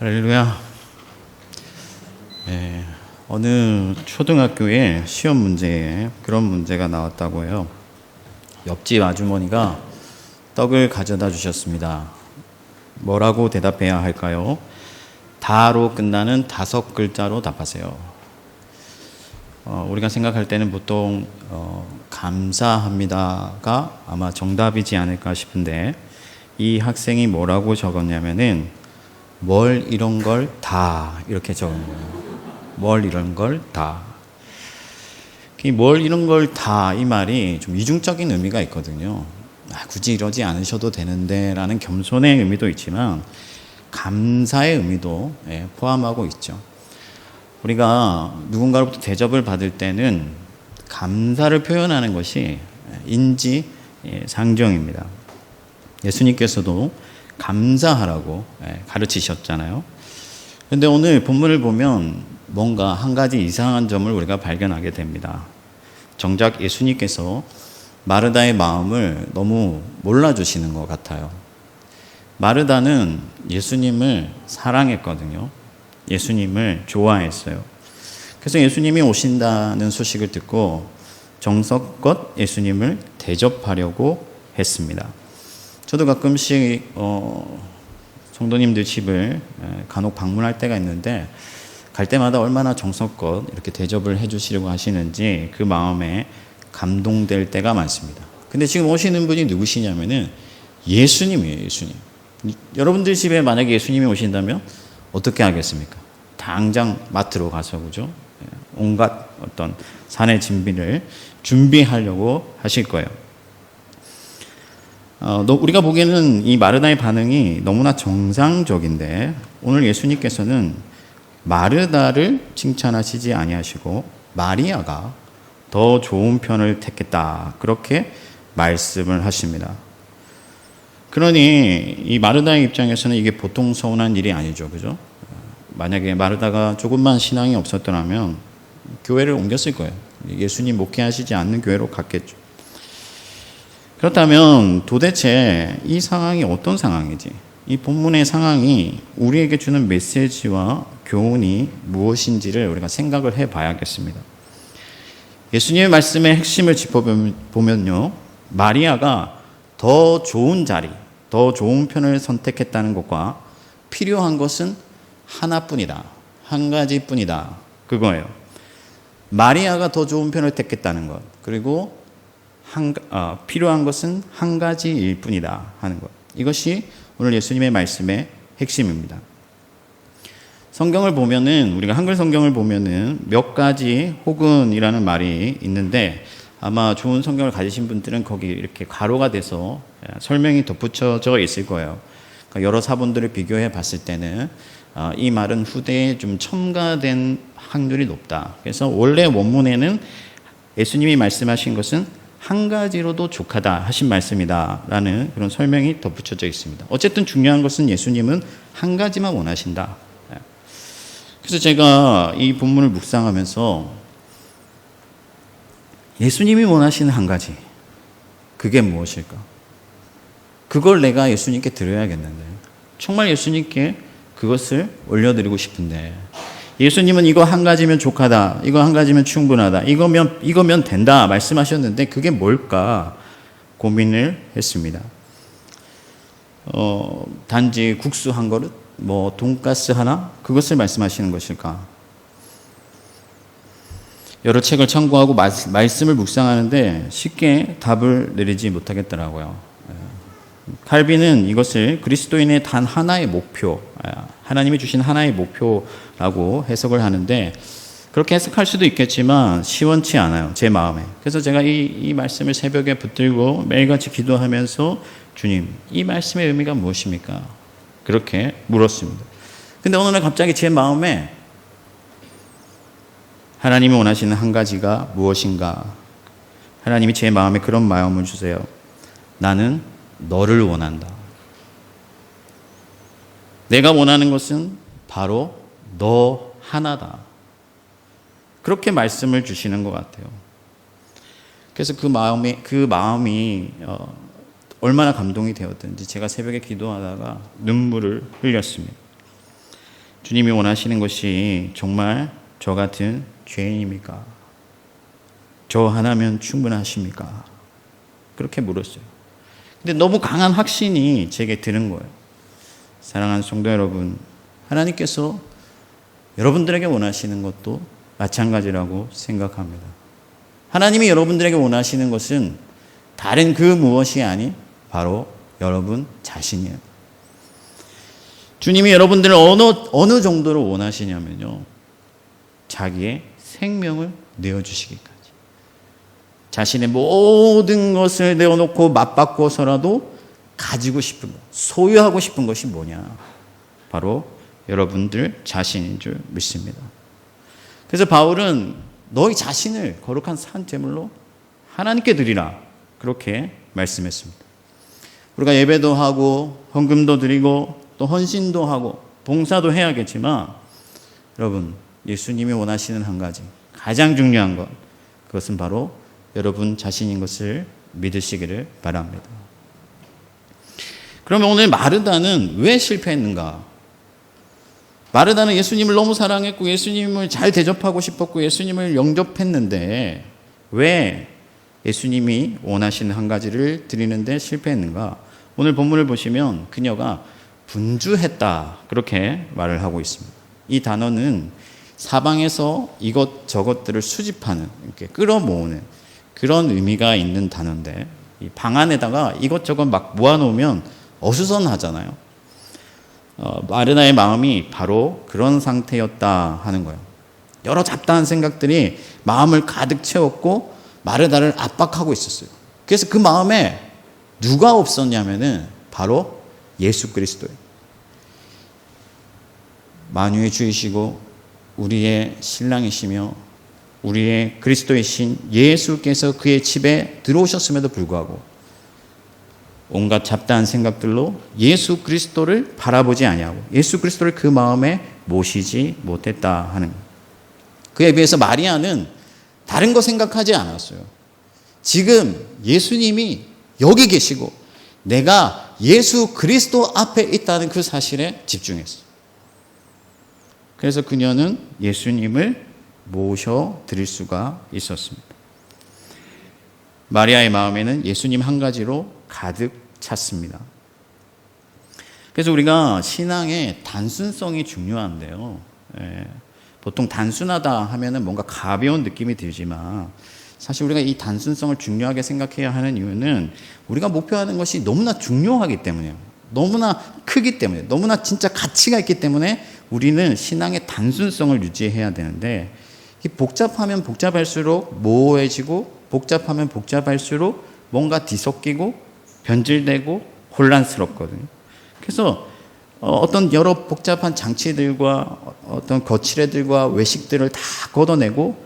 할렐루야. 예, 어느 초등학교에 시험 문제에 그런 문제가 나왔다고 해요. 옆집 아주머니가 떡을 가져다 주셨습니다. 뭐라고 대답해야 할까요? 다로 끝나는 다섯 글자로 답하세요. 어, 우리가 생각할 때는 보통 어, 감사합니다가 아마 정답이지 않을까 싶은데 이 학생이 뭐라고 적었냐면은 뭘 이런 걸 다 이렇게 적은 거예요. 뭘 이런 걸 다. 이뭘 이런 걸 다 이 말이 좀 이중적인 의미가 있거든요. 아, 굳이 이러지 않으셔도 되는데라는 겸손의 의미도 있지만 감사의 의미도 예, 포함하고 있죠. 우리가 누군가로부터 대접을 받을 때는 감사를 표현하는 것이 인지 예, 상정입니다. 예수님께서도 감사하라고 예, 가르치셨잖아요. 근데 오늘 본문을 보면 뭔가 한 가지 이상한 점을 우리가 발견하게 됩니다. 정작 예수님께서 마르다의 마음을 너무 몰라주시는 것 같아요. 마르다는 예수님을 사랑했거든요. 예수님을 좋아했어요. 그래서 예수님이 오신다는 소식을 듣고 정석껏 예수님을 대접하려고 했습니다. 저도 가끔씩 어, 성도님들 집을 간혹 방문할 때가 있는데 갈 때마다 얼마나 정성껏 이렇게 대접을 해주시려고 하시는지 그 마음에 감동될 때가 많습니다. 근데 지금 오시는 분이 누구시냐면은 예수님이에요, 예수님. 여러분들 집에 만약에 예수님이 오신다면 어떻게 하겠습니까? 당장 마트로 가서 그죠? 온갖 어떤 산의 진비를 준비하려고 하실 거예요. 어, 우리가 보기에는 이 마르다의 반응이 너무나 정상적인데 오늘 예수님께서는 마르다를 칭찬하시지 아니하시고 마리아가 더 좋은 편을 택했다 그렇게 말씀을 하십니다. 그러니 이 마르다의 입장에서는 이게 보통 서운한 일이 아니죠, 그죠? 만약에 마르다가 조금만 신앙이 없었더라면 교회를 옮겼을 거예요. 예수님 목회하시지 않는 교회로 갔겠죠. 그렇다면 도대체 이 상황이 어떤 상황이지? 이 본문의 상황이 우리에게 주는 메시지와 교훈이 무엇인지를 우리가 생각을 해 봐야겠습니다. 예수님의 말씀의 핵심을 짚어보면요. 마리아가 더 좋은 자리, 더 좋은 편을 선택했다는 것과 필요한 것은 하나뿐이다. 한 가지뿐이다. 그거예요. 마리아가 더 좋은 편을 택했다는 것. 그리고 한, 어, 필요한 것은 한 가지일 뿐이다 하는 것. 이것이 오늘 예수님의 말씀의 핵심입니다. 성경을 보면은 우리가 한글 성경을 보면은 몇 가지 혹은이라는 말이 있는데 아마 좋은 성경을 가지신 분들은 거기 이렇게 가로가 돼서 설명이 덧붙여져 있을 거예요. 그러니까 여러 사본들을 비교해 봤을 때는 어, 이 말은 후대에 좀 첨가된 확률이 높다. 그래서 원래 원문에는 예수님이 말씀하신 것은 한 가지로도 족하다 하신 말씀이다라는 그런 설명이 덧붙여져 있습니다. 어쨌든 중요한 것은 예수님은 한 가지만 원하신다. 그래서 제가 이 본문을 묵상하면서 예수님이 원하시는 한 가지 그게 무엇일까? 그걸 내가 예수님께 드려야겠는데 정말 예수님께 그것을 올려드리고 싶은데 예수님은 이거 한 가지면 족하다. 이거 한 가지면 충분하다. 이거면, 이거면 된다. 말씀하셨는데 그게 뭘까 고민을 했습니다. 어, 단지 국수 한 그릇? 뭐, 돈가스 하나? 그것을 말씀하시는 것일까? 여러 책을 참고하고 말씀을 묵상하는데 쉽게 답을 내리지 못하겠더라고요. 칼빈은 이것을 그리스도인의 단 하나의 목표, 하나님이 주신 하나의 목표 라고 해석을 하는데 그렇게 해석할 수도 있겠지만 시원치 않아요. 제 마음에. 그래서 제가 이, 이 말씀을 새벽에 붙들고 매일같이 기도하면서 주님, 이 말씀의 의미가 무엇입니까? 그렇게 물었습니다. 근데 어느 날 갑자기 제 마음에 하나님이 원하시는 한 가지가 무엇인가? 하나님이 제 마음에 그런 마음을 주세요. 나는 너를 원한다. 내가 원하는 것은 바로 너 하나다. 그렇게 말씀을 주시는 것 같아요. 그래서 그 마음이 그 마음이 어, 얼마나 감동이 되었든지 제가 새벽에 기도하다가 눈물을 흘렸습니다. 주님이 원하시는 것이 정말 저 같은 죄인입니까? 저 하나면 충분하십니까? 그렇게 물었어요. 근데 너무 강한 확신이 제게 드는 거예요. 사랑하는 성도 여러분, 하나님께서 여러분들에게 원하시는 것도 마찬가지라고 생각합니다. 하나님이 여러분들에게 원하시는 것은 다른 그 무엇이 아닌 바로 여러분 자신이에요. 주님이 여러분들을 어느, 어느 정도로 원하시냐면요. 자기의 생명을 내어주시기까지. 자신의 모든 것을 내어놓고 맞바꿔서라도 가지고 싶은 것, 소유하고 싶은 것이 뭐냐. 바로 여러분들 자신인 줄 믿습니다. 그래서 바울은 너희 자신을 거룩한 산 제물로 하나님께 드리라. 그렇게 말씀했습니다. 우리가 예배도 하고 헌금도 드리고 또 헌신도 하고 봉사도 해야겠지만 여러분 예수님이 원하시는 한 가지 가장 중요한 것 그것은 바로 여러분 자신인 것을 믿으시기를 바랍니다. 그러면 오늘 마르다는 왜 실패했는가? 마르다는 예수님을 너무 사랑했고 예수님을 잘 대접하고 싶었고 예수님을 영접했는데 왜 예수님이 원하시는 한 가지를 드리는데 실패했는가? 오늘 본문을 보시면 그녀가 분주했다. 그렇게 말을 하고 있습니다. 이 단어는 사방에서 이것 저것들을 수집하는, 이렇게 끌어모으는 그런 의미가 있는 단어인데, 방 안에다가 이것저것 막 모아놓으면 어수선하잖아요. 어, 마르나의 마음이 바로 그런 상태였다 하는 거예요. 여러 잡다한 생각들이 마음을 가득 채웠고 마르다를 압박하고 있었어요. 그래서 그 마음에 누가 없었냐면은 바로 예수 그리스도예요. 만유의 주이시고 우리의 신랑이시며 우리의 그리스도의 신 예수께서 그의 집에 들어오셨음에도 불구하고 온갖 잡다한 생각들로 예수 그리스도를 바라보지 아니하고 예수 그리스도를 그 마음에 모시지 못했다 하는 그에 비해서 마리아는 다른 거 생각하지 않았어요. 지금 예수님이 여기 계시고 내가 예수 그리스도 앞에 있다는 그 사실에 집중했어. 그래서 그녀는 예수님을 모셔 드릴 수가 있었습니다. 마리아의 마음에는 예수님 한 가지로 가득 찼습니다. 그래서 우리가 신앙의 단순성이 중요한데요. 예, 보통 단순하다 하면은 뭔가 가벼운 느낌이 들지만 사실 우리가 이 단순성을 중요하게 생각해야 하는 이유는 우리가 목표하는 것이 너무나 중요하기 때문이에요. 너무나 크기 때문에, 너무나 진짜 가치가 있기 때문에 우리는 신앙의 단순성을 유지해야 되는데 복잡하면 복잡할수록 모호해지고 복잡하면 복잡할수록 뭔가 뒤섞이고 변질되고 혼란스럽거든요. 그래서 어떤 여러 복잡한 장치들과 어떤 거칠애들과 외식들을 다 걷어내고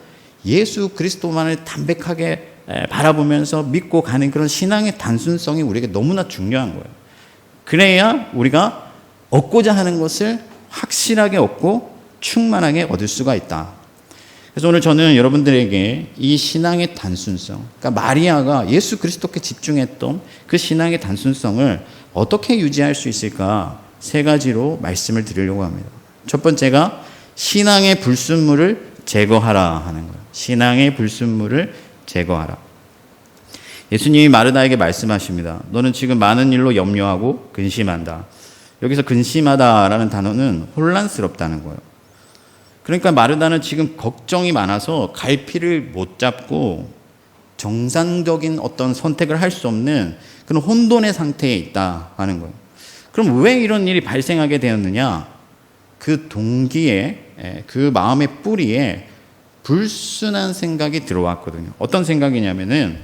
예수 그리스도만을 담백하게 바라보면서 믿고 가는 그런 신앙의 단순성이 우리에게 너무나 중요한 거예요. 그래야 우리가 얻고자 하는 것을 확실하게 얻고 충만하게 얻을 수가 있다. 그래서 오늘 저는 여러분들에게 이 신앙의 단순성, 그러니까 마리아가 예수 그리스도께 집중했던 그 신앙의 단순성을 어떻게 유지할 수 있을까 세 가지로 말씀을 드리려고 합니다. 첫 번째가 신앙의 불순물을 제거하라 하는 거예요. 신앙의 불순물을 제거하라. 예수님이 마르다에게 말씀하십니다. 너는 지금 많은 일로 염려하고 근심한다. 여기서 근심하다라는 단어는 혼란스럽다는 거예요. 그러니까 마르다는 지금 걱정이 많아서 갈피를 못 잡고 정상적인 어떤 선택을 할 수 없는 그런 혼돈의 상태에 있다 하는 거예요. 그럼 왜 이런 일이 발생하게 되었느냐? 그 동기에, 그 마음의 뿌리에 불순한 생각이 들어왔거든요. 어떤 생각이냐면은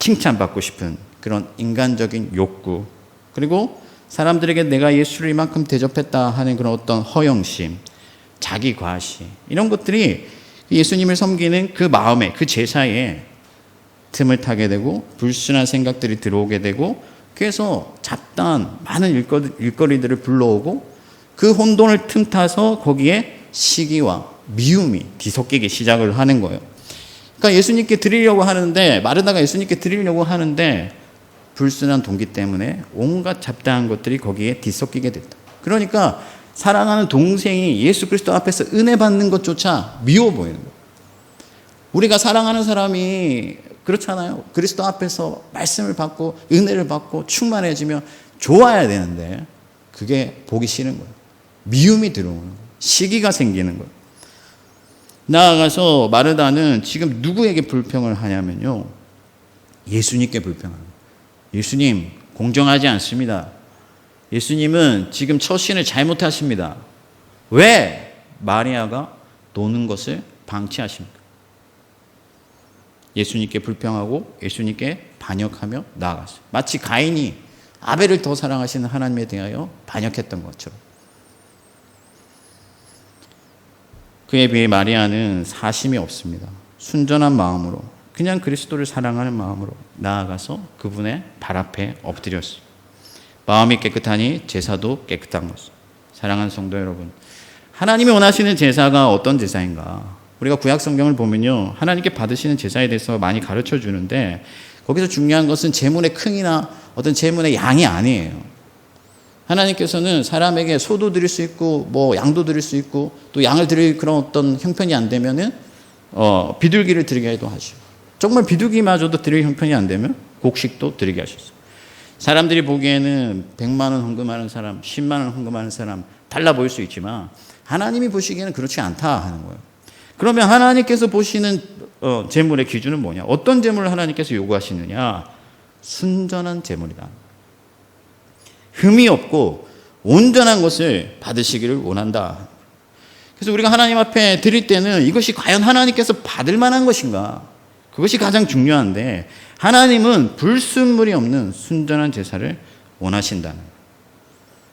칭찬받고 싶은 그런 인간적인 욕구, 그리고 사람들에게 내가 예수를 이만큼 대접했다 하는 그런 어떤 허영심, 자기 과시, 이런 것들이 예수님을 섬기는 그 마음에, 그 제사에 틈을 타게 되고, 불순한 생각들이 들어오게 되고, 그래서 잡다한 많은 일거리들을 불러오고, 그 혼돈을 틈타서 거기에 시기와 미움이 뒤섞이기 시작을 하는 거예요. 그러니까 예수님께 드리려고 하는데, 마르다가 예수님께 드리려고 하는데, 불순한 동기 때문에 온갖 잡다한 것들이 거기에 뒤섞이게 됐다. 그러니까 사랑하는 동생이 예수 그리스도 앞에서 은혜 받는 것조차 미워 보이는 거예요. 우리가 사랑하는 사람이 그렇잖아요. 그리스도 앞에서 말씀을 받고 은혜를 받고 충만해지면 좋아야 되는데 그게 보기 싫은 거예요. 미움이 들어오는 거예요. 시기가 생기는 거예요. 나아가서 마르다는 지금 누구에게 불평을 하냐면요. 예수님께 불평합니다. 예수님, 공정하지 않습니다. 예수님은 지금 처신을 잘못하십니다. 왜 마리아가 노는 것을 방치하십니까? 예수님께 불평하고 예수님께 반역하며 나아갔어요. 마치 가인이 아벨을 더 사랑하시는 하나님에 대하여 반역했던 것처럼. 그에 비해 마리아는 사심이 없습니다. 순전한 마음으로 그냥 그리스도를 사랑하는 마음으로 나아가서 그분의 발 앞에 엎드렸어요. 마음이 깨끗하니 제사도 깨끗한 것. 사랑하는 성도 여러분, 하나님이 원하시는 제사가 어떤 제사인가? 우리가 구약 성경을 보면요, 하나님께 받으시는 제사에 대해서 많이 가르쳐 주는데 거기서 중요한 것은 제물의 크기나 어떤 제물의 양이 아니에요. 하나님께서는 사람에게 소도 드릴 수 있고 뭐 양도 드릴 수 있고 또 양을 드릴 그런 어떤 형편이 안 되면은 어, 비둘기를 드리게 도 하시고 정말 비둘기마저도 드릴 형편이 안 되면 곡식도 드리게 하셨어요. 사람들이 보기에는 100만 원 헌금하는 사람, 10만 원 헌금하는 사람 달라 보일 수 있지만 하나님이 보시기에는 그렇지 않다 하는 거예요. 그러면 하나님께서 보시는 어, 재물의 기준은 뭐냐? 어떤 재물을 하나님께서 요구하시느냐? 순전한 재물이다. 흠이 없고 온전한 것을 받으시기를 원한다. 그래서 우리가 하나님 앞에 드릴 때는 이것이 과연 하나님께서 받을 만한 것인가? 그것이 가장 중요한데 하나님은 불순물이 없는 순전한 제사를 원하신다는.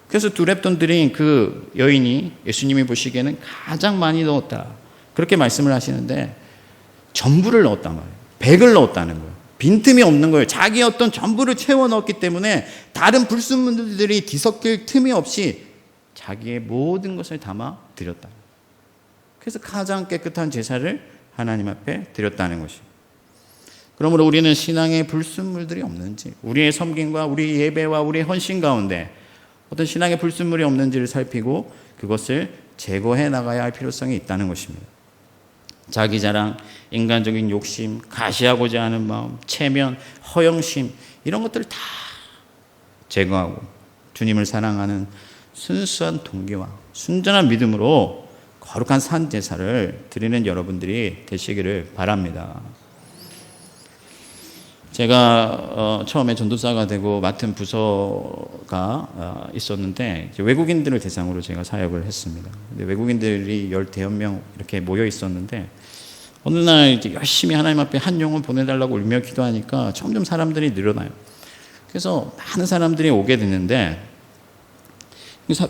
그래서 두 랩돈 드린 그 여인이 예수님이 보시기에는 가장 많이 넣었다. 그렇게 말씀을 하시는데 전부를 넣었단 말이에요. 백을 넣었다는 거예요. 빈틈이 없는 거예요. 자기 어떤 전부를 채워 넣었기 때문에 다른 불순물들이 뒤섞일 틈이 없이 자기의 모든 것을 담아 드렸다. 그래서 가장 깨끗한 제사를 하나님 앞에 드렸다는 것이. 그러므로 우리는 신앙의 불순물들이 없는지, 우리의 섬김과 우리 예배와 우리 헌신 가운데 어떤 신앙의 불순물이 없는지를 살피고 그것을 제거해 나가야 할 필요성이 있다는 것입니다. 자기 자랑, 인간적인 욕심, 가시하고자 하는 마음, 체면, 허영심 이런 것들을 다 제거하고 주님을 사랑하는 순수한 동기와 순전한 믿음으로 거룩한 산 제사를 드리는 여러분들이 되시기를 바랍니다. 제가 어, 처음에 전도사가 되고 맡은 부서가 어, 있었는데 외국인들을 대상으로 제가 사역을 했습니다. 외국인들이 열대여 명 이렇게 모여 있었는데 어느 날 열심히 하나님 앞에 한 영혼 보내달라고 울며 기도하니까 점점 사람들이 늘어나요. 그래서 많은 사람들이 오게 됐는데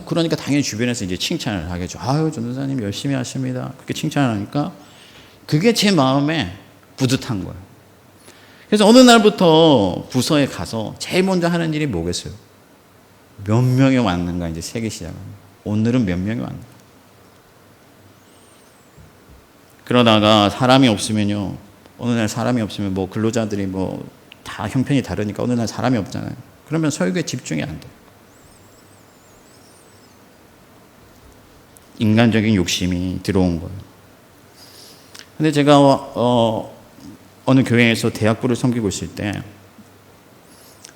그러니까 당연히 주변에서 이제 칭찬을 하겠죠. 아유 전도사님 열심히 하십니다. 그렇게 칭찬을 하니까 그게 제 마음에 뿌듯한 거예요. 그래서 어느 날부터 부서에 가서 제일 먼저 하는 일이 뭐겠어요? 몇 명이 왔는가 이제 세기 시작합니다. 오늘은 몇 명이 왔는가? 그러다가 사람이 없으면요. 어느 날 사람이 없으면 뭐 근로자들이 뭐 다 형편이 다르니까 어느 날 사람이 없잖아요. 그러면 설교에 집중이 안 돼. 인간적인 욕심이 들어온 거예요. 근데 제가 어, 어느 교회에서 대학부를 섬기고 있을 때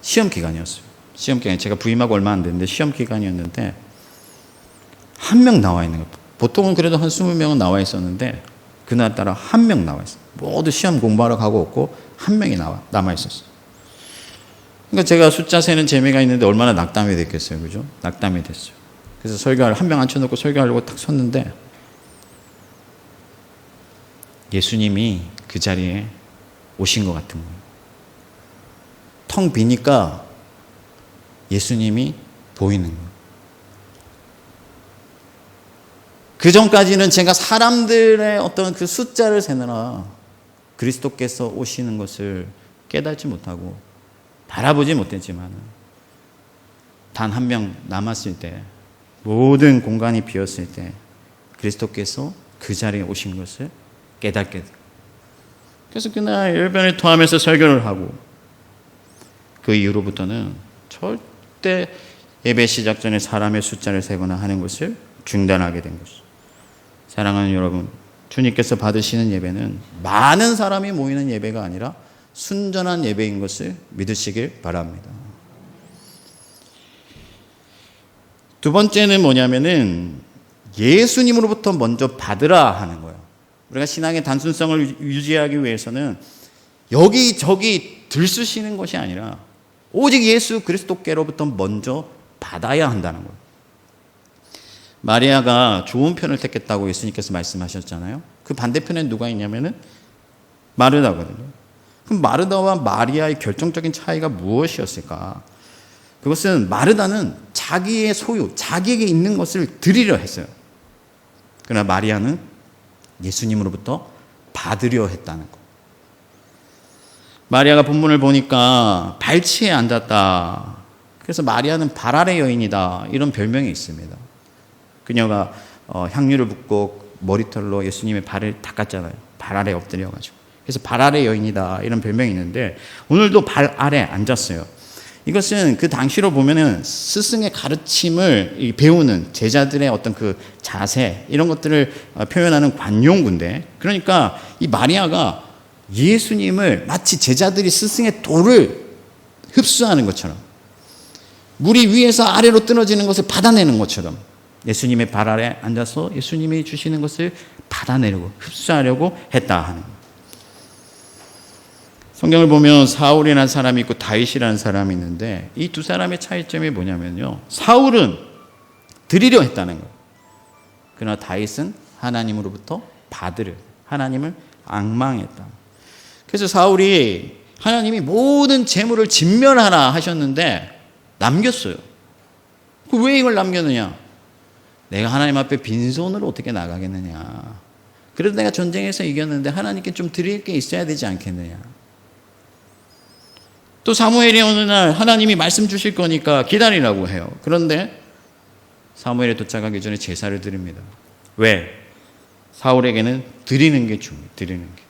시험 기간이었어요. 시험 기간 제가 부임하고 얼마 안 됐는데 시험 기간이었는데 한 명 나와 있는 거예요. 보통은 그래도 한 20명은 나와 있었는데 그날따라 한 명 나와 있어요. 모두 시험 공부하러 가고 없고 한 명이 나와 남아 있었어요. 그러니까 제가 숫자 세는 재미가 있는데 얼마나 낙담이 됐겠어요, 그죠? 낙담이 됐어요. 그래서 설교를 한명 앉혀놓고 설교하려고 딱 섰는데 예수님이 그 자리에 오신 것 같은 거예요. 텅 비니까 예수님이 보이는 거예요. 그 전까지는 제가 사람들의 어떤 그 숫자를 세느라 그리스도께서 오시는 것을 깨닫지 못하고 바라보지 못했지만 단 한 명 남았을 때 모든 공간이 비었을 때 그리스도께서 그 자리에 오신 것을 깨닫게 돼요. 그래서 그날 열변을 토하면서 설교를 하고 그 이후로부터는 절대 예배 시작 전에 사람의 숫자를 세거나 하는 것을 중단하게 된 것이죠. 사랑하는 여러분, 주님께서 받으시는 예배는 많은 사람이 모이는 예배가 아니라 순전한 예배인 것을 믿으시길 바랍니다. 두 번째는 뭐냐면은 예수님으로부터 먼저 받으라 하는. 우리가 신앙의 단순성을 유지하기 위해서는 여기저기 들쑤시는 것이 아니라 오직 예수 그리스도께로부터 먼저 받아야 한다는 거예요. 마리아가 좋은 편을 택했다고 예수님께서 말씀하셨잖아요. 그 반대편에 누가 있냐면은 마르다거든요. 그럼 마르다와 마리아의 결정적인 차이가 무엇이었을까? 그것은 마르다는 자기의 소유, 자기에게 있는 것을 드리려 했어요. 그러나 마리아는 예수님으로부터 받으려 했다는 것. 마리아가 본문을 보니까 발치에 앉았다. 그래서 마리아는 발 아래 여인이다. 이런 별명이 있습니다. 그녀가 어, 향유를 붓고 머리털로 예수님의 발을 닦았잖아요. 발 아래 엎드려가지고. 그래서 발 아래 여인이다. 이런 별명이 있는데 오늘도 발 아래 앉았어요. 이것은 그 당시로 보면은 스승의 가르침을 배우는 제자들의 어떤 그 자세 이런 것들을 어, 표현하는 관용구인데 그러니까 이 마리아가 예수님을 마치 제자들이 스승의 도를 흡수하는 것처럼 물이 위에서 아래로 떨어지는 것을 받아내는 것처럼 예수님의 발 아래 앉아서 예수님이 주시는 것을 받아내려고 흡수하려고 했다 하는. 성경을 보면 사울이라는 사람이 있고 다윗이라는 사람이 있는데 이 두 사람의 차이점이 뭐냐면요. 사울은 드리려 했다는 거예요. 그러나 다윗은 하나님으로부터 받으려 하나님을 악망했다. 그래서 사울이 하나님이 모든 재물을 진멸하라 하셨는데 남겼어요. 그왜 이걸 남겼느냐? 내가 하나님 앞에 빈손으로 어떻게 나가겠느냐? 그래도 내가 전쟁에서 이겼는데 하나님께 좀 드릴 게 있어야 되지 않겠느냐? 또 사무엘이 어느 날 하나님이 말씀 주실 거니까 기다리라고 해요. 그런데 사무엘에 도착하기 전에 제사를 드립니다. 왜? 사울에게는 드리는 게 중요해요. 드리는 게.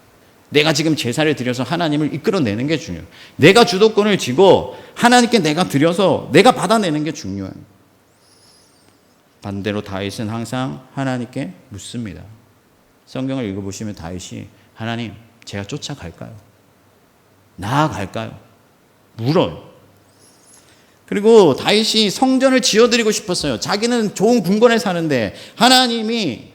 내가 지금 제사를 드려서 하나님을 이끌어내는 게 중요해요. 내가 주도권을 쥐고 하나님께 내가 드려서 내가 받아내는 게 중요해요. 반대로 다윗은 항상 하나님께 묻습니다. 성경을 읽어보시면 다윗이 하나님, 제가 쫓아갈까요? 나아갈까요? 물어요. 그리고 다윗이 성전을 지어드리고 싶었어요. 자기는 좋은 궁궐에 사는데 하나님이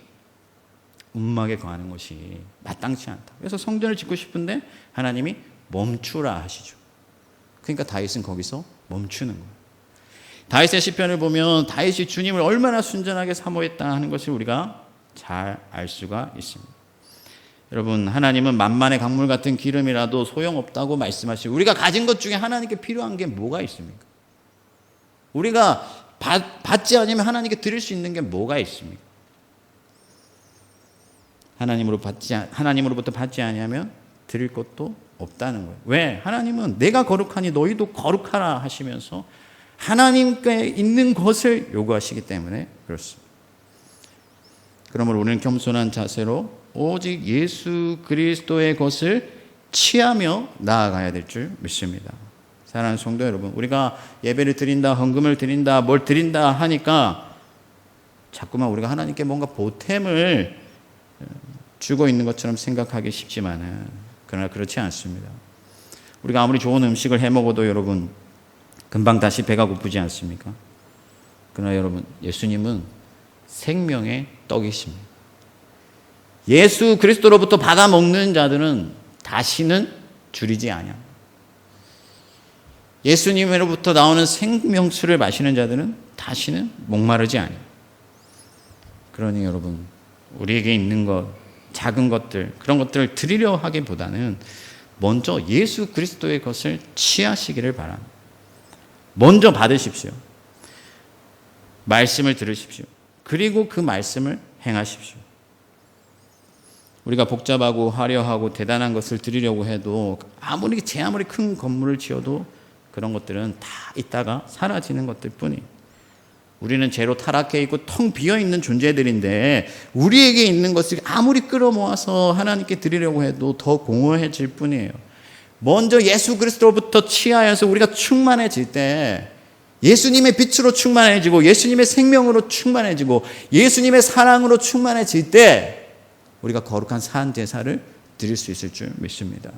운막에 거하는 것이 마땅치 않다. 그래서 성전을 짓고 싶은데 하나님이 멈추라 하시죠. 그러니까 다윗은 거기서 멈추는 거예요. 다윗의 시편을 보면 다윗이 주님을 얼마나 순전하게 사모했다 하는 것을 우리가 잘 알 수가 있습니다. 여러분 하나님은 만만의 강물 같은 기름이라도 소용없다고 말씀하시고 우리가 가진 것 중에 하나님께 필요한 게 뭐가 있습니까? 우리가 받, 받지 않으면 하나님께 드릴 수 있는 게 뭐가 있습니까? 하나님으로 받지 하나님으로부터 받지 아니하면 드릴 것도 없다는 거예요. 왜? 하나님은 내가 거룩하니 너희도 거룩하라 하시면서 하나님께 있는 것을 요구하시기 때문에 그렇습니다. 그러므로 우리는 겸손한 자세로 오직 예수 그리스도의 것을 취하며 나아가야 될 줄 믿습니다. 사랑하는 성도 여러분, 우리가 예배를 드린다, 헌금을 드린다, 뭘 드린다 하니까 자꾸만 우리가 하나님께 뭔가 보탬을 주고 있는 것처럼 생각하기 쉽지만은 그러나 그렇지 않습니다. 우리가 아무리 좋은 음식을 해 먹어도 여러분 금방 다시 배가 고프지 않습니까? 그러나 여러분 예수님은 생명의 떡이십니다. 예수 그리스도로부터 받아 먹는 자들은 다시는 줄이지 않아. 예수님으로부터 나오는 생명수를 마시는 자들은 다시는 목마르지 않아. 그러니 여러분 우리에게 있는 것 작은 것들 그런 것들을 드리려 하기보다는 먼저 예수 그리스도의 것을 취하시기를 바랍니다. 먼저 받으십시오. 말씀을 들으십시오. 그리고 그 말씀을 행하십시오. 우리가 복잡하고 화려하고 대단한 것을 드리려고 해도 아무리 제 아무리 큰 건물을 지어도 그런 것들은 다 있다가 사라지는 것들 뿐이. 우리는 죄로 타락해 있고 텅 비어 있는 존재들인데 우리에게 있는 것을 아무리 끌어모아서 하나님께 드리려고 해도 더 공허해질 뿐이에요. 먼저 예수 그리스도로부터 취하여서 우리가 충만해질 때 예수님의 빛으로 충만해지고 예수님의 생명으로 충만해지고 예수님의 사랑으로 충만해질 때 우리가 거룩한 산 제사를 드릴 수 있을 줄 믿습니다.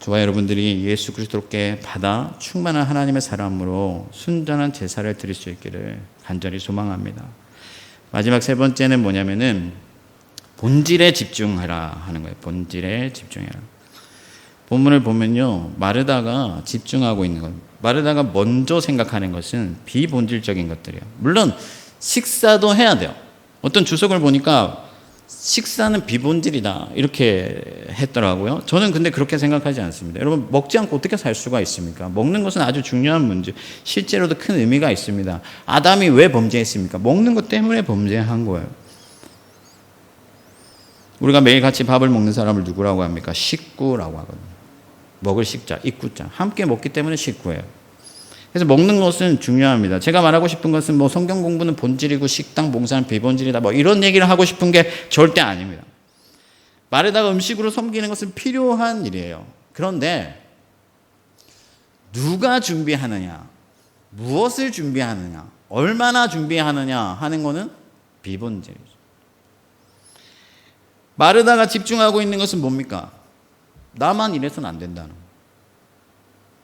저와 여러분들이 예수 그리스도께 받아 충만한 하나님의 사람으로 순전한 제사를 드릴 수 있기를 간절히 소망합니다. 마지막 세 번째는 뭐냐면은 본질에 집중하라 하는 거예요. 본질에 집중해라. 본문을 보면요. 마르다가 집중하고 있는 것. 마르다가 먼저 생각하는 것은 비본질적인 것들이에요. 물론 식사도 해야 돼요. 어떤 주석을 보니까 식사는 비본질이다. 이렇게 했더라고요. 저는 근데 그렇게 생각하지 않습니다. 여러분, 먹지 않고 어떻게 살 수가 있습니까? 먹는 것은 아주 중요한 문제. 실제로도 큰 의미가 있습니다. 아담이 왜 범죄했습니까? 먹는 것 때문에 범죄한 거예요. 우리가 매일 같이 밥을 먹는 사람을 누구라고 합니까? 식구라고 하거든요. 먹을 식자, 입구자. 함께 먹기 때문에 식구예요. 그래서 먹는 것은 중요합니다. 제가 말하고 싶은 것은 뭐 성경 공부는 본질이고 식당 봉사는 비본질이다. 뭐 이런 얘기를 하고 싶은 게 절대 아닙니다. 말에다가 음식으로 섬기는 것은 필요한 일이에요. 그런데 누가 준비하느냐, 무엇을 준비하느냐, 얼마나 준비하느냐 하는 것은 비본질이죠. 마르다가 집중하고 있는 것은 뭡니까? 나만 일해서는 안 된다는 거.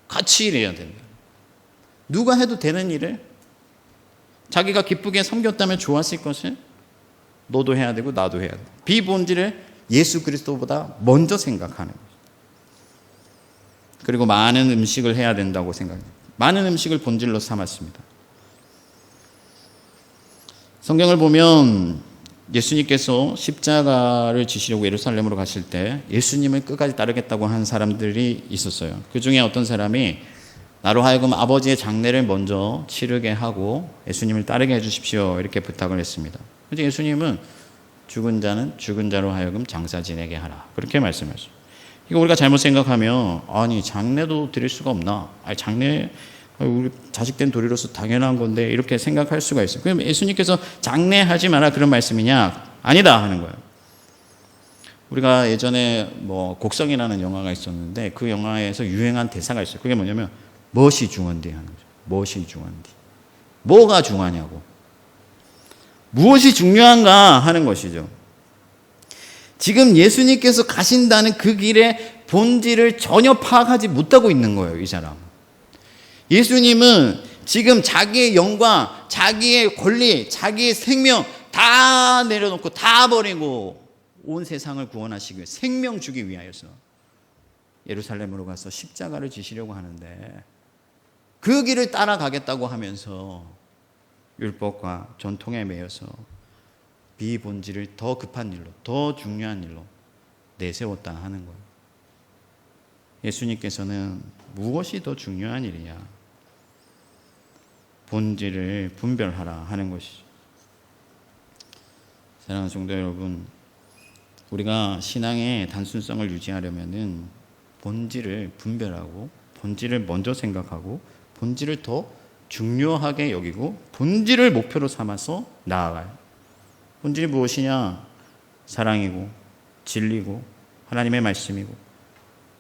같이 일해야 된다. 누가 해도 되는 일을 자기가 기쁘게 섬겼다면 좋았을 것을 너도 해야 되고 나도 해야 돼. 비본질을 예수 그리스도보다 먼저 생각하는 거죠. 그리고 많은 음식을 해야 된다고 생각해요. 많은 음식을 본질로 삼았습니다. 성경을 보면 예수님께서 십자가를 지시려고 예루살렘으로 가실 때 예수님을 끝까지 따르겠다고 한 사람들이 있었어요. 그 중에 어떤 사람이 나로 하여금 아버지의 장례를 먼저 치르게 하고 예수님을 따르게 해주십시오. 이렇게 부탁을 했습니다. 그래서 예수님은 죽은 자는 죽은 자로 하여금 장사 지내게 하라. 그렇게 말씀하셨어요. 이거 우리가 잘못 생각하면 아니 장례도 드릴 수가 없나? 아니 장례 우리 자식된 도리로서 당연한 건데 이렇게 생각할 수가 있어요. 그럼 예수님께서 장례하지 마라 그런 말씀이냐? 아니다 하는 거예요. 우리가 예전에 뭐 곡성이라는 영화가 있었는데 그 영화에서 유행한 대사가 있어요. 그게 뭐냐면 무엇이 중요한디 하는 거죠. 무엇이 중요한디. 뭐가 중요하냐고. 무엇이 중요한가 하는 것이죠. 지금 예수님께서 가신다는 그 길의 본질을 전혀 파악하지 못하고 있는 거예요, 이 사람. 예수님은 지금 자기의 영광, 자기의 권리, 자기의 생명 다 내려놓고 다 버리고 온 세상을 구원하시기 위해 생명 주기 위하여서 예루살렘으로 가서 십자가를 지시려고 하는데 그 길을 따라가겠다고 하면서 율법과 전통에 매여서 비본질을 더 급한 일로, 더 중요한 일로 내세웠다 하는 거예요. 예수님께서는 무엇이 더 중요한 일이냐? 본질을 분별하라 하는 것이죠. 사랑하는 성도 여러분, 우리가 신앙의 단순성을 유지하려면은 본질을 분별하고 본질을 먼저 생각하고 본질을 더 중요하게 여기고 본질을 목표로 삼아서 나아가요. 본질이 무엇이냐? 사랑이고 진리고 하나님의 말씀이고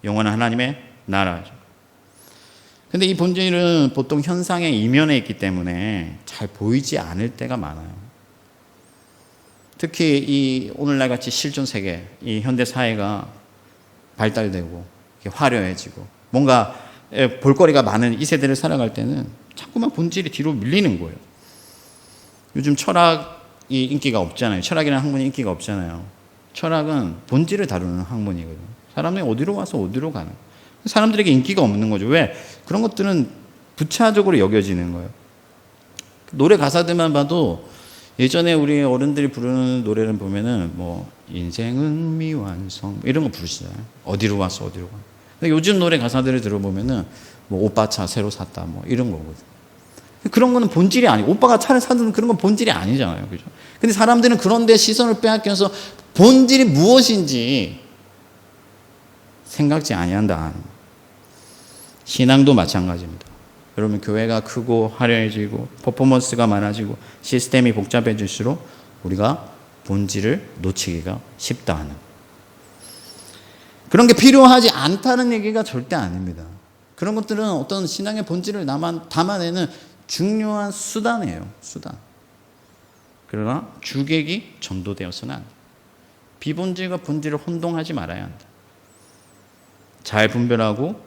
영원한 하나님의 나라죠. 근데 이 본질은 보통 현상의 이면에 있기 때문에 잘 보이지 않을 때가 많아요. 특히 이 오늘날 같이 실존 세계, 이 현대 사회가 발달되고 화려해지고 뭔가 볼거리가 많은 이 세대를 살아갈 때는 자꾸만 본질이 뒤로 밀리는 거예요. 요즘 철학이 인기가 없잖아요. 철학이라는 학문이 인기가 없잖아요. 철학은 본질을 다루는 학문이거든요. 사람들이 어디로 와서 어디로 가는. 사람들에게 인기가 없는 거죠. 왜? 그런 것들은 부차적으로 여겨지는 거예요. 노래 가사들만 봐도 예전에 우리 어른들이 부르는 노래를 보면은 뭐 인생은 미완성 이런 거 부르시잖아요. 어디로 와서 어디로 가. 요즘 노래 가사들을 들어보면은 뭐 오빠 차 새로 샀다 뭐 이런 거거든. 그런 거는 본질이 아니고 오빠가 차를 사든 그런 건 본질이 아니잖아요. 그죠? 근데 사람들은 그런데 시선을 빼앗겨서 본질이 무엇인지 생각지 아니한다. 신앙도 마찬가지입니다. 여러분 교회가 크고 화려해지고 퍼포먼스가 많아지고 시스템이 복잡해질수록 우리가 본질을 놓치기가 쉽다 하는 그런 게 필요하지 않다는 얘기가 절대 아닙니다. 그런 것들은 어떤 신앙의 본질을 담아내는 중요한 수단이에요. 수단. 그러나 주객이 전도되어서는 안 돼. 비본질과 본질을 혼동하지 말아야 한다. 잘 분별하고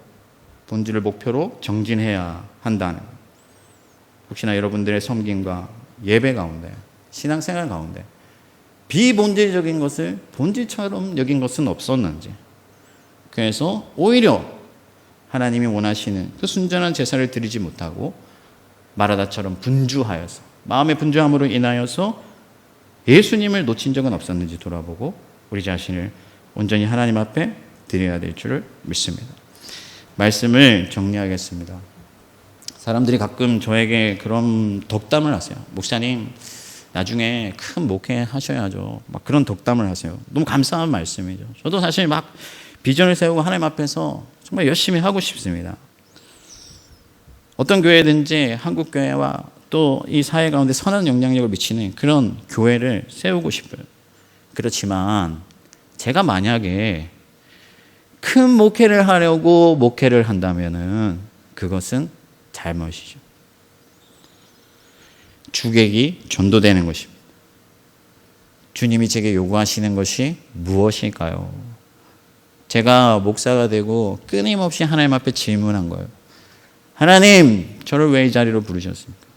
본질을 목표로 정진해야 한다는 것. 혹시나 여러분들의 섬김과 예배 가운데 신앙생활 가운데 비본질적인 것을 본질처럼 여긴 것은 없었는지 그래서 오히려 하나님이 원하시는 그 순전한 제사를 드리지 못하고 마라다처럼 분주하여서 마음의 분주함으로 인하여서 예수님을 놓친 적은 없었는지 돌아보고 우리 자신을 온전히 하나님 앞에 드려야 될 줄을 믿습니다. 말씀을 정리하겠습니다. 사람들이 가끔 저에게 그런 덕담을 하세요. 목사님, 나중에 큰 목회 하셔야죠. 막 그런 덕담을 하세요. 너무 감사한 말씀이죠. 저도 사실 막 비전을 세우고 하나님 앞에서 정말 열심히 하고 싶습니다. 어떤 교회든지 한국 교회와 또 이 사회 가운데 선한 영향력을 미치는 그런 교회를 세우고 싶어요. 그렇지만 제가 만약에 큰 목회를 하려고 목회를 한다면은 그것은 잘못이죠. 주객이 전도되는 것입니다. 주님이 제게 요구하시는 것이 무엇일까요? 제가 목사가 되고 끊임없이 하나님 앞에 질문한 거예요. 하나님, 저를 왜 이 자리로 부르셨습니까?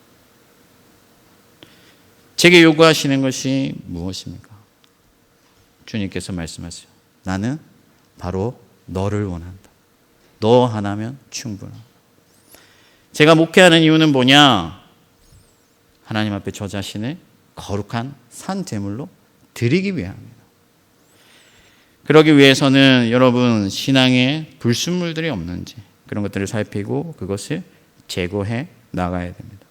제게 요구하시는 것이 무엇입니까? 주님께서 말씀하세요. 나는 바로 너를 원한다. 너 하나면 충분하다. 제가 목회하는 이유는 뭐냐? 하나님 앞에 저 자신을 거룩한 산 제물로 드리기 위함입니다. 그러기 위해서는 여러분 신앙에 불순물들이 없는지 그런 것들을 살피고 그것을 제거해 나가야 됩니다.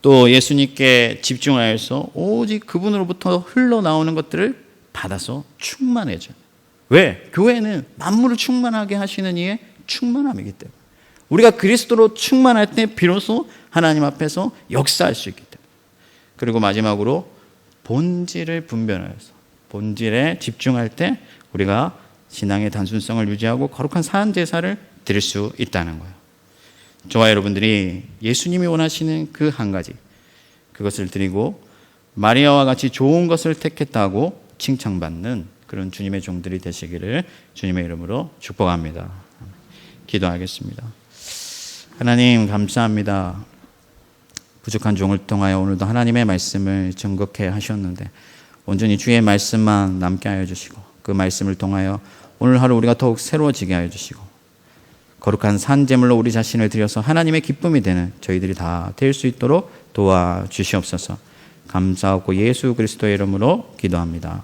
또 예수님께 집중하여서 오직 그분으로부터 흘러나오는 것들을 받아서 충만해져. 왜? 교회는 만물을 충만하게 하시는 이의 충만함이기 때문에. 우리가 그리스도로 충만할 때 비로소 하나님 앞에서 역사할 수 있기 때문에. 그리고 마지막으로 본질을 분별하여서 본질에 집중할 때 우리가 신앙의 단순성을 유지하고 거룩한 사한 제사를 드릴 수 있다는 거예요. 저와 여러분들이 예수님이 원하시는 그 한 가지 그것을 드리고 마리아와 같이 좋은 것을 택했다고 칭찬받는 그런 주님의 종들이 되시기를 주님의 이름으로 축복합니다. 기도하겠습니다. 하나님 감사합니다. 부족한 종을 통하여 오늘도 하나님의 말씀을 증거케 하셨는데 온전히 주의 말씀만 남게 하여 주시고 그 말씀을 통하여 오늘 하루 우리가 더욱 새로워지게 하여 주시고 거룩한 산재물로 우리 자신을 들여서 하나님의 기쁨이 되는 저희들이 다 될 수 있도록 도와 주시옵소서. 감사하고 예수 그리스도의 이름으로 기도합니다.